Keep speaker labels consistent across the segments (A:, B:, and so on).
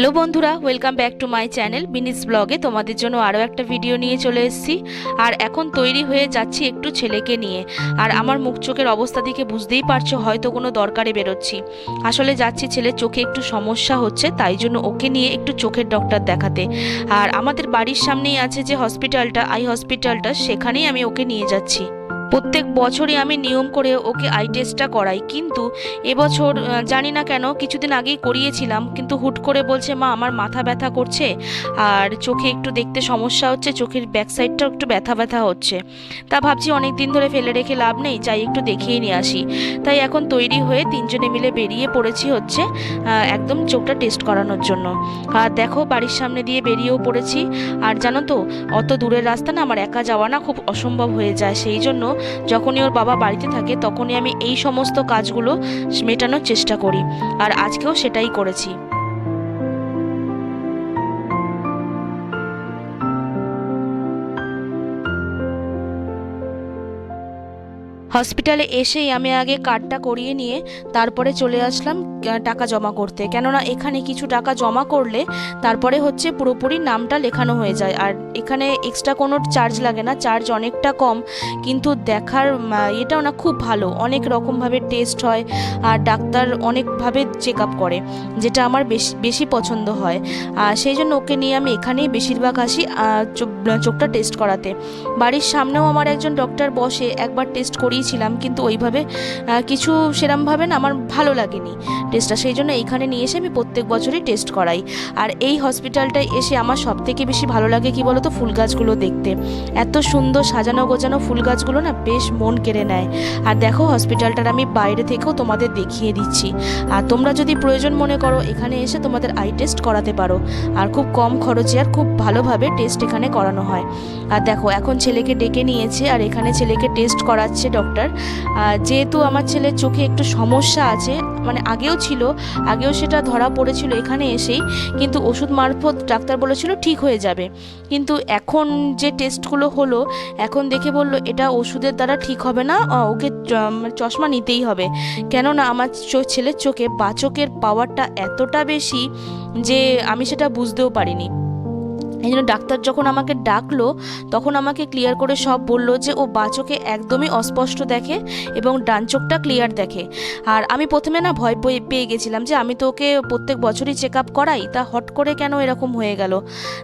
A: Hello বন্ধুরা welcome back to my channel বিনিস ব্লগে তোমাদের জন্য আরও একটা ভিডিও নিয়ে চলে এসেছি। আর এখন তৈরি হয়ে যাচ্ছি একটু ছেলেকে নিয়ে। আর আমার মুখ চোখের অবস্থা দেখে বুঝতেই পারছ, হয়তো কোনো দরকারে বেরোচ্ছি। আসলে যাচ্ছি ছেলের চোখে একটু সমস্যা হচ্ছে, তাই জন্য ওকে নিয়ে একটু চোখের ডক্টর দেখাতে। আর আমাদের বাড়ির সামনেই আছে যে হসপিটালটা আই হসপিটালটা সেখানেই আমি ওকে নিয়ে যাচ্ছি। প্রত্যেক বছরই আমি নিয়ম করে ওকে আই টেস্টটা করাই। কিন্তু এবছর জানি না কেন, কিছুদিন আগেই করিয়েছিলাম, কিন্তু হুট করে বলছে, মা, আমার মাথা ব্যথা করছে আর চোখে একটু দেখতে সমস্যা হচ্ছে, চোখের ব্যাক সাইডটাও একটু ব্যথা ব্যথা হচ্ছে। তা ভাবছি অনেক দিন ধরে ফেলে রেখে লাভ নেই, যাই একটু দেখিয়ে নিয়ে আসি। তাই এখন তৈরি হয়ে তিনজনে মিলে বেরিয়ে পড়েছি হচ্ছে একদম চোখটা টেস্ট করানোর জন্য। আর দেখো, বাড়ির সামনে দিয়ে বেরিয়েও পড়েছি। আর জানো তো, অত দূরের রাস্তা না, আমার একা যাওয়া না খুব অসম্ভব হয়ে যায়। সেই জন্য যখনই ওর বাবা বাড়িতে থাকে, তখনই আমি এই সমস্ত কাজগুলো মেটানোর চেষ্টা করি। আর আজকেও সেটাই করেছি। হসপিটালে এসেই আমি আগে কার্ডটা করিয়ে নিয়ে তারপরে চলে আসলাম টাকা জমা করতে। কেননা এখানে কিছু টাকা জমা করলে তারপরে হচ্ছে পুরোপুরি নামটা লেখানো হয়ে যায়। আর এখানে এক্সট্রা কোনো চার্জ লাগে না চার্জ অনেকটা কম। কিন্তু দেখার এটাও না খুব ভালো। অনেক রকমভাবে টেস্ট হয় আর ডাক্তার অনেকভাবে চেক আপ করে, যেটা আমার বেশি বেশি পছন্দ হয়। আর সেই জন্য ওকে নিয়ে আমি এখানেই বেশিরভাগ আসি চোখ- চোখটা টেস্ট করাতে। বাড়ির সামনেও আমার একজন ডক্টর বসে একবার টেস্ট করিয়েছিলাম কিন্তু ওইভাবে কিছু সেরমভাবে না আমার ভালো লাগেনি। টেস্টটা সেই জন্য এইখানে নিয়ে এসে আমি প্রত্যেক বছরই টেস্ট করাই। আর এই হসপিটালটায় এসে আমার সব থেকে বেশি ভালো লাগে কি বলতো? ফুল গাছগুলো দেখতে। এত সুন্দর সাজানো গোজানো ফুল গাছগুলো না বেশ মন কেড়ে নেয়। আর দেখো হসপিটালটার আমি বাইরে থেকেও তোমাদের দেখিয়ে দিচ্ছি। আর তোমরা যদি প্রয়োজন মনে করো, এখানে এসে তোমাদের আই টেস্ট করাতে পারো। আর খুব কম খরচে আর খুব ভালোভাবে টেস্ট এখানে করানো হয়। আর দেখো, এখন ছেলেকে ডেকে নিয়েছে, আর এখানে ছেলেকে টেস্ট করাচ্ছে ডক্টর যেহেতু আমার ছেলের চোখে একটু সমস্যা আছে মানে আগেও ছিল, আগেও সেটা ধরা পড়েছিল এখানে এসেই, কিন্তু ওষুধ মারফত ডাক্তার বলেছিল ঠিক হয়ে যাবে। কিন্তু এখন যে টেস্টগুলো হলো, এখন দেখে বলল এটা ওষুধের দ্বারা ঠিক হবে না ওকে মানে চশমা নিতেই হবে। কেননা আমার ছেলের চোখে বাচকের পাওয়ারটা এতটা বেশি যে আমি সেটা বুঝতেও পারিনি। এই জন্য ডাক্তার যখন আমাকে ডাকলো, তখন আমাকে ক্লিয়ার করে সব বলল যে, ও বাচকে একদমই অস্পষ্ট দেখে এবং ডান চোখটা ক্লিয়ার দেখে। আর আমি প্রথমে না ভয় পেয়ে- পেয়ে গেছিলাম যে, আমি তো ওকে প্রত্যেক বছরই চেক আপ করাই, তা হট করে কেন এরকম হয়ে গেল?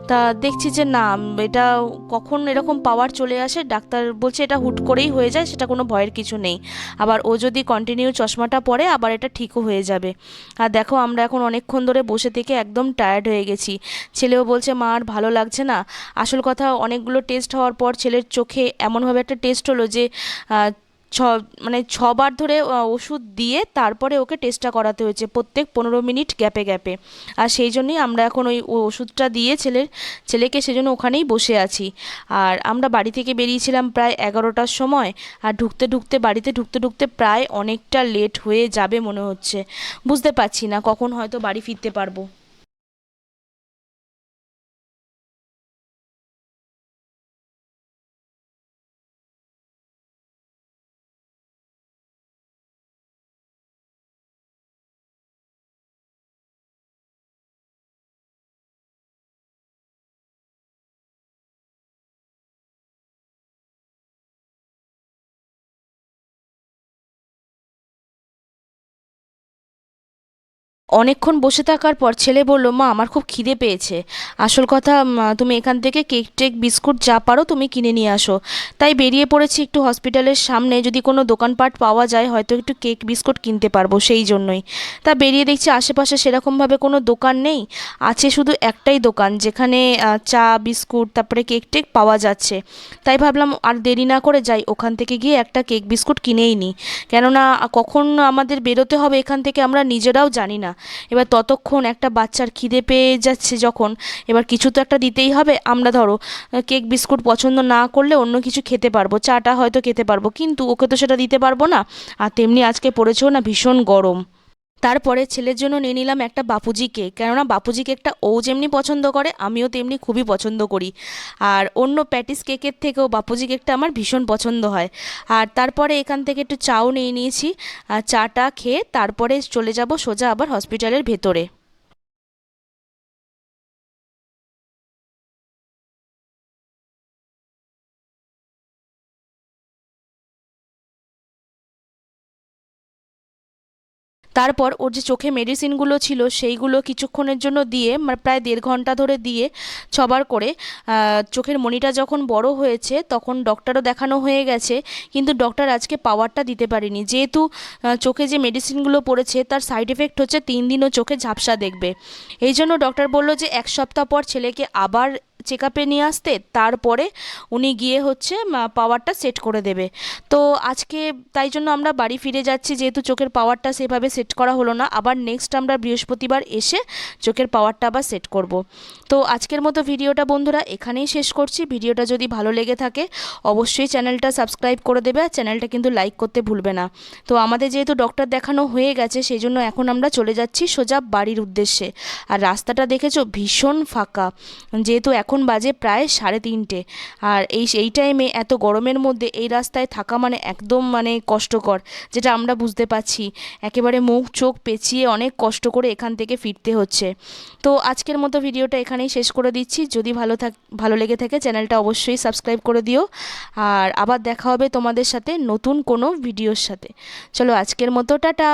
A: তা দেখছি যে, না, এটা কখন এরকম পাওয়ার চলে আসে? ডাক্তার বলছে, এটা হুট করেই হয়ে যায়, সেটা কোনো ভয়ের কিছু নেই। আবার ও যদি কন্টিনিউ চশমাটা পরে, আবার এটা ঠিকও হয়ে যাবে। আর দেখো, আমরা এখন অনেকক্ষণ ধরে বসে থেকে একদম টায়ার্ড হয়ে গেছি। ছেলেও বলছে, মা, আর ভালো লাগছে না। আসল কথা, অনেকগুলো টেস্ট হওয়ার পর ছেলের চোখে এমনভাবে একটা টেস্ট হলো যে ছ মানে ছবার ধরে ওষুধ দিয়ে তারপরে ওকে টেস্টটা করাতে হয়েছে প্রত্যেক পনেরো মিনিট গ্যাপে গ্যাপে। আর সেই জন্যই আমরা এখন ওই ওষুধটা দিয়ে ছেলের, ছেলেকে সেজন্য ওখানেই বসে আছি। আর আমরা বাড়ি থেকে বেরিয়েছিলাম প্রায় এগারোটার সময়, আর ঢুকতে ঢুকতে, বাড়িতে ঢুকতে ঢুকতে প্রায় অনেকটা লেট হয়ে যাবে মনে হচ্ছে। বুঝতে পারছি না কখন হয়তো বাড়ি ফিরতে পারব। অনেকক্ষণ বসে থাকার পর ছেলে বলল, মা, আমার খুব খিদে পেয়েছে। আসল কথা তুমি এখান থেকে কেক টেক, বিস্কুট যা পারো তুমি কিনে নিয়ে আসো। তাই বেরিয়ে পড়েছি একটু হসপিটালের সামনে। যদি কোনো দোকানপাট পাওয়া যায়, হয়তো একটু কেক, বিস্কুট কিনতে পারব সেই জন্যই। তা বেরিয়ে দেখছি আশেপাশে সেরকমভাবে কোনো দোকান নেই। আছে শুধু একটাই দোকান, যেখানে চা, বিস্কুট, তারপরে কেক টেক পাওয়া যাচ্ছে। তাই ভাবলাম, আর দেরি না করে যাই। ওখান থেকে গিয়ে একটা কেক, বিস্কুট কিনেই নিই কেননা, কখন আমাদের বেরোতে হবে এখান থেকে আমরা নিজেরাও জানি না। এবার ততক্ষণ একটা বাচ্চার খিদে পেয়ে যাচ্ছে যখন। এবার কিছু তো একটা দিতেই হবে। আমরা ধরো, কেক, বিস্কুট পছন্দ না করলে অন্য কিছু খেতে পারব। চাটা হয়তো খেতে পারব। কিন্তু ওকে তো সেটা দিতে পারব না। আর তেমনি আজকে পড়েছেও না ভীষণ গরম। তারপরে ছেলের জন্য নিয়ে নিলাম একটা বাপুজি কেক। কেননা বাপুজি কেকটা ও যেমনি পছন্দ করে, আমিও তেমনি খুবই পছন্দ করি। আর অন্য প্যাটিস কেকের থেকেও বাপুজি কেকটা আমার ভীষণ পছন্দ হয়। আর তারপরে এখান থেকে একটু চাও নিয়ে নিয়েছি চাটা খেয়ে তারপরে চলে যাব সোজা আবার হসপিটালের ভেতরে। তারপর ওর যে চোখে মেডিসিনগুলো ছিল, সেইগুলো কিছুক্ষণের জন্য দিয়ে মানে প্রায় দেড় ঘণ্টা ধরে দিয়ে ছবার করে চোখের মনিটা যখন বড় হয়েছে, তখন ডক্টরও দেখানো হয়ে গেছে, কিন্তু ডক্টর আজকে পাওয়ারটা দিতে পারেনি। যেহেতু চোখে যে মেডিসিনগুলো পড়েছে, তার সাইড এফেক্ট হচ্ছে তিন দিনও চোখে ঝাপসা দেখবে। এই জন্য ডক্টর বলল যে, এক সপ্তাহ পর ছেলেকে আবার চেক আপে নিয়ে আসতে, তারপরে উনি গিয়ে হচ্ছে পাওয়ারটা সেট করে দেবে। তো আজকে তাই জন্য আমরা বাড়ি ফিরে যাচ্ছি, যেহেতু চোখের পাওয়ারটা সেভাবে সেট করা হলো না। আবার নেক্সট আমরা বৃহস্পতিবার এসে চোখের পাওয়ারটা আবার সেট করব। তো আজকের মতো ভিডিওটা বন্ধুরা এখানেই শেষ করছি। ভিডিওটা যদি ভালো লেগে থাকে, অবশ্যই চ্যানেলটা সাবস্ক্রাইব করে দেবে আর চ্যানেলটা কিন্তু লাইক করতে ভুলবে না। তো আমাদের যেহেতু ডক্টর দেখানো হয়ে গেছে, সেই জন্য এখন আমরা চলে যাচ্ছি সোজা বাড়ির উদ্দেশ্যে। আর রাস্তাটা দেখেছ ভীষণ ফাঁকা। যেহেতু এখন বাজে প্রায় সাড়ে তিনটে। আর এই এই টাইমে এত গরমের মধ্যে এই রাস্তায় থাকা মানে একদম মানে কষ্টকর, যেটা আমরা বুঝতে পারছি। একেবারে মুখ চোখ পেঁচিয়ে অনেক কষ্ট করে এখান থেকে ফিরতে হচ্ছে। তো আজকের মতো ভিডিওটা এখানেই শেষ করে দিচ্ছি। যদি ভালো থাক, ভালো লেগে থাকে চ্যানেলটা অবশ্যই সাবস্ক্রাইব করে দিও। আর আবার দেখা হবে তোমাদের সাথে নতুন কোনো ভিডিওর সাথে। চলো আজকের মতো, টাটা!